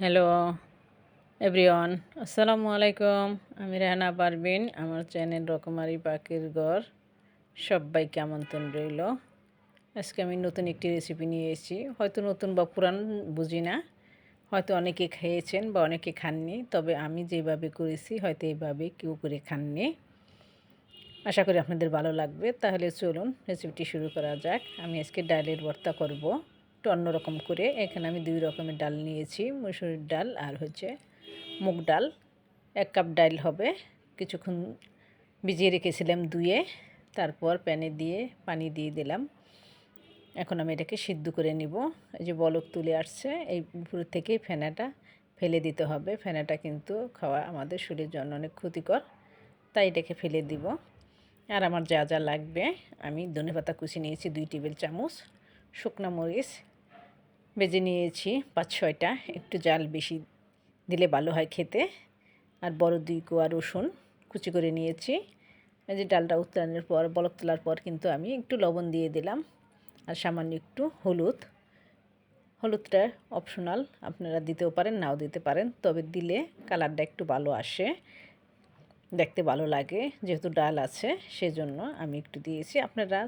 Hello everyone আসসালামু আলাইকুম আমি রেহানা পারবিন আমার চ্যানেল রকমারি পাখির ঘর। সবাইকে আমন্ত্রণ রইল? আজকে আমি নতুন একটি রেসিপি নিয়ে এসেছি। হয়তো নতুন বা পুরান, বুঝি না। হয়তো অনেকে খেয়েছেন বা অনেকে খাননি, তবে আমি যেভাবে করেছি, হয়তো এইভাবে কেউ করে খাননি। আশা করি আপনাদের ভালো লাগবে। তাহলে চলুন রেসিপিটি শুরু করা যাক। আমি আজকে ডালের ভর্তা করব। একটু অন্যরকম করে। এখানে আমি দুই রকমের ডাল নিয়েছি মুসুরির ডাল আর হচ্ছে মুগ ডাল। এক কাপ ডাল হবে। কিছুক্ষণ ভিজিয়ে রেখেছিলাম ধুয়ে, তারপর প্যানে দিয়ে পানি দিয়ে দিলাম। এখন আমি এটাকে সিদ্ধ করে নিব। এই যে বলক তুলে আসছে, এই উপর থেকেই ফেনাটা ফেলে দিতে হবে। ফেনাটা কিন্তু খাওয়া আমাদের শরীরের জন্য অনেক ক্ষতিকর, তাই এটাকে ফেলে দিব। আর আমার যা যা লাগবে, আমি ধনে পাতা কুচি নিয়েছি দুই টেবিল চামচ, শুকনা মরিচ বেজে নিয়েছি পাঁচ ছয়টা। একটু জাল বেশি দিলে ভালো হয় খেতে। আর বড় দুই কোয়া রসুন কুচি করে নিয়েছি। এই যে ডালটা উত্তরানোর পর, বলক তোলার পর কিন্তু আমি একটু লবণ দিয়ে দিলাম। আর সামান্য একটু হলুদ। হলুদটা অপশনাল আপনারা দিতেও পারেন, নাও দিতে পারেন। তবে দিলে কালারটা একটু ভালো আসে। দেখতে ভালো লাগে, যেহেতু ডাল আছে, সেজন্য আমি একটু দিয়েছি। আপনারা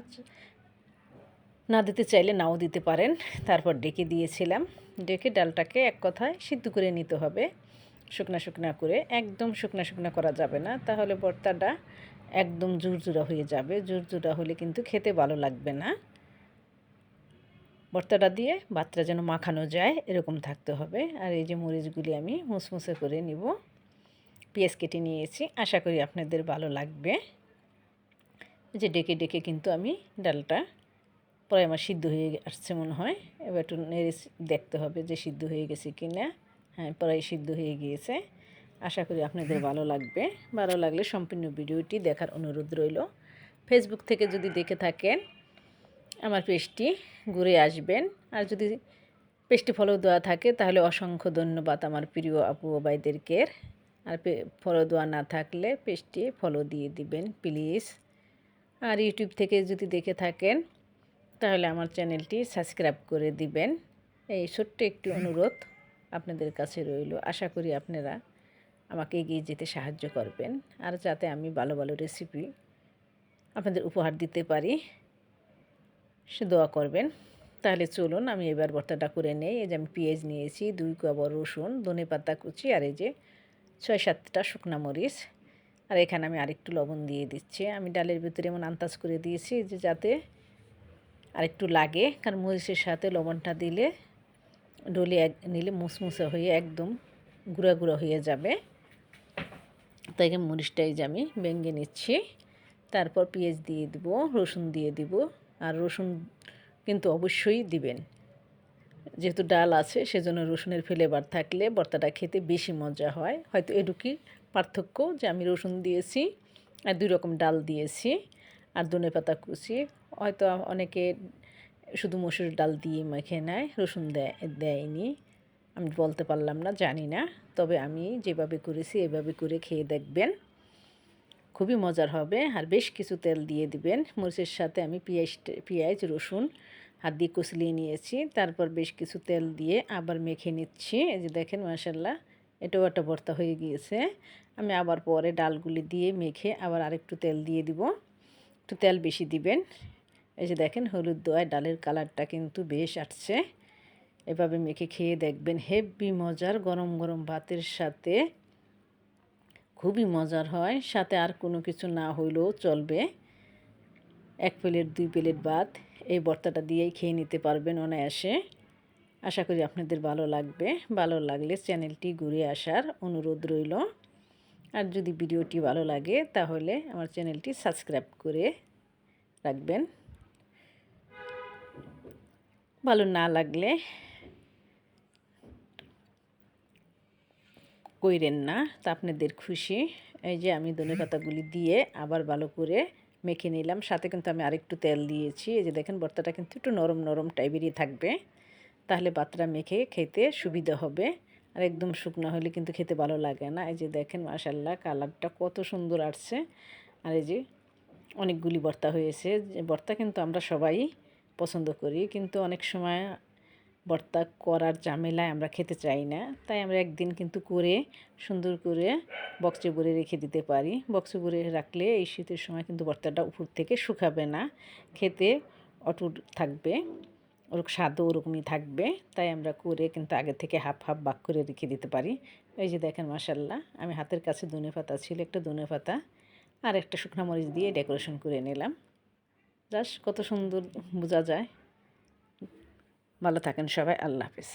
না দিতে চাইলে নাও দিতে পারেন। তারপর ডেকে দিয়েছিলাম। ডেকে ডালটাকে এক কথায় সিদ্ধ করে নিতে হবে। শুকনা শুকনা করে। একদম শুকনা শুকনা করা যাবে না। তাহলে ভর্তাটা একদম জুরজুরা হয়ে যাবে। জুরজুরা হলে কিন্তু খেতে ভালো লাগবে না। ভর্তাটা দিয়ে ভাতটা যেন মাখানো যায়, এরকম থাকতে হবে। আর এই যে মরিচগুলি আমি মুসমুসে করে নিব। পেঁয়াজ কেটে নিয়েছি। আশা করি আপনাদের ভালো লাগবে। যে ডেকে ডেকে কিন্তু আমি ডালটা প্রায় আমার সিদ্ধ হয়ে আসছে মনে হয়। এবার একটু নেড়ে দেখতে হবে যে সিদ্ধ হয়ে গেছে কি না হ্যাঁ প্রায় সিদ্ধ হয়ে গিয়েছে। আশা করি আপনাদের ভালো লাগবে। ভালো লাগলে সম্পূর্ণ ভিডিওটি দেখার অনুরোধ রইল। ফেসবুক থেকে যদি দেখে থাকেন, আমার পেজটি ঘুরে আসবেন। আর যদি পেজটি ফলো দেওয়া থাকে, তাহলে অসংখ্য ধন্যবাদ আমার প্রিয় আপু ওবাইদেরকে আর ফলো দেওয়া না থাকলে পেজটি ফলো দিয়ে দিবেন প্লিজ আর ইউটিউব থেকে যদি দেখে থাকেন তাহলে আমার চ্যানেলটি সাবস্ক্রাইব করে দিবেন। এই ছোট্ট একটি অনুরোধ আপনাদের কাছে রইল। আশা করি আপনারা আমাকে এগিয়ে যেতে সাহায্য করবেন আর যাতে আমি ভালো ভালো রেসিপি আপনাদের উপহার দিতে পারি, সে দোয়া করবেন। তাহলে চলুন, আমি এবার ভর্তাটা করে নেই। এই যে আমি পেঁয়াজ নিয়েছি, দুই কবর রসুন, ধনে পাতা কুচি আর এই যে ছয় সাতটা শুকনা মরিচ। আর এখানে আমি আরেকটু লবণ দিয়ে দিচ্ছি। আমি ডালের ভিতরে এমন আন্দাজ করে দিয়েছি যে যাতে আর একটু লাগে, কারণ মরিচের সাথে লবণটা দিলে ডলে নিলে মুসমুসে হয়ে একদম গুঁড়া গুঁড়া হয়ে যাবে। তাই মরিচটাই যে আমি ভেঙে নিচ্ছি, তারপর পেঁয়াজ দিয়ে দিব, রসুন দিয়ে দিব, আর রসুন কিন্তু অবশ্যই দিবেন। যেহেতু ডাল আছে, সেজন্য রসুনের ফ্লেভার থাকলে ভর্তাটা খেতে বেশি মজা হয়। হয়তো এটুকুই পার্থক্য যে আমি রসুন দিয়েছি আর দুই রকম ডাল দিয়েছি। আর ধনে পাতা কুচি। হয়তো অনেকে শুধু মসুর ডাল দিয়ে মেখে নেয়, রসুন দেয়, দেয়নি। আমি বলতে পারলাম না, জানি না। তবে আমি যেভাবে করেছি, এভাবে করে খেয়ে দেখবেন। খুবই মজার হবে। আর বেশ কিছু তেল দিয়ে দিবেন। মরিচের সাথে আমি পেঁয়াজ পেঁয়াজ, রসুন হাত দিয়ে কুচলিয়ে নিয়েছি। তারপর বেশ কিছু তেল দিয়ে আবার মেখে নিচ্ছি। এই যে দেখেন মাসাল্লাহ এটাও একটা ভর্তা হয়ে গিয়েছে। আমি আবার পরে ডালগুলি দিয়ে মেখে আবার আরেকটু তেল দিয়ে দিব। একটু তেল বেশি দিবেন। এই যে দেখেন হলুদ দোয়ায় ডালের কালারটা কিন্তু বেশ আসছে। এভাবে মেখে খেয়ে দেখবেন হেভি মজার গরম গরম ভাতের সাথে। খুবই মজার হয়, সাথে আর কোনো কিছু না হইলেও চলবে। এক প্লেট, দুই প্লেট ভাত এই ভর্তাটা দিয়েই খেয়ে নিতে পারবেন অনায়াসে। আশা করি আপনাদের ভালো লাগবে। ভালো লাগলে চ্যানেলটি ঘুরে আসার অনুরোধ রইল। আর যদি ভিডিওটি ভালো লাগে, তাহলে আমার চ্যানেলটি সাবস্ক্রাইব করে রাখবেন। ভালো না লাগলে কইরেন না, তা আপনাদের খুশি। এই যে আমি ধনে পাতাগুলি দিয়ে আবার ভালো করে মেখে নিলাম। সাথে কিন্তু আমি আরেকটু তেল দিয়েছি। এই যে দেখেন ভর্তাটা কিন্তু একটু নরম নরম টাইপেরই থাকবে। তাহলে পাতটা মেখে খেতে সুবিধা হবে। আর একদম শুকনো হলে কিন্তু খেতে ভালো লাগে না। এই যে দেখেন মাসাল্লাহ কালারটা কত সুন্দর আসছে। আর এই যে অনেকগুলি ভর্তা হয়েছে। যে ভর্তা কিন্তু আমরা সবাই পছন্দ করি, কিন্তু অনেক সময় ভর্তা করার ঝামেলায় আমরা খেতে চাই না। তাই আমরা একদিন কিন্তু করে, সুন্দর করে বক্সে ভরে রেখে দিতে পারি। বক্সে ভরে রাখলে এই শীতের সময় কিন্তু ভর্তাটা উপর থেকে শুকাবে না। খেতে অটুট থাকবে। ওর স্বাদও ওরকমই থাকবে। তাই আমরা করে কিন্তু আগে থেকে হাফ হাফ বাক করে রেখে দিতে পারি। এই যে দেখেন মাসাল্লাহ আমি হাতের কাছে ধনে পাতা ছিল, একটা ধনে পাতা আর একটা শুকনো মরিচ দিয়ে ডেকোরেশন করে নিলাম। জাস্ট কত সুন্দর বোঝা যায়। ভালো থাকেন সবাই, আল্লাহ হাফিজ।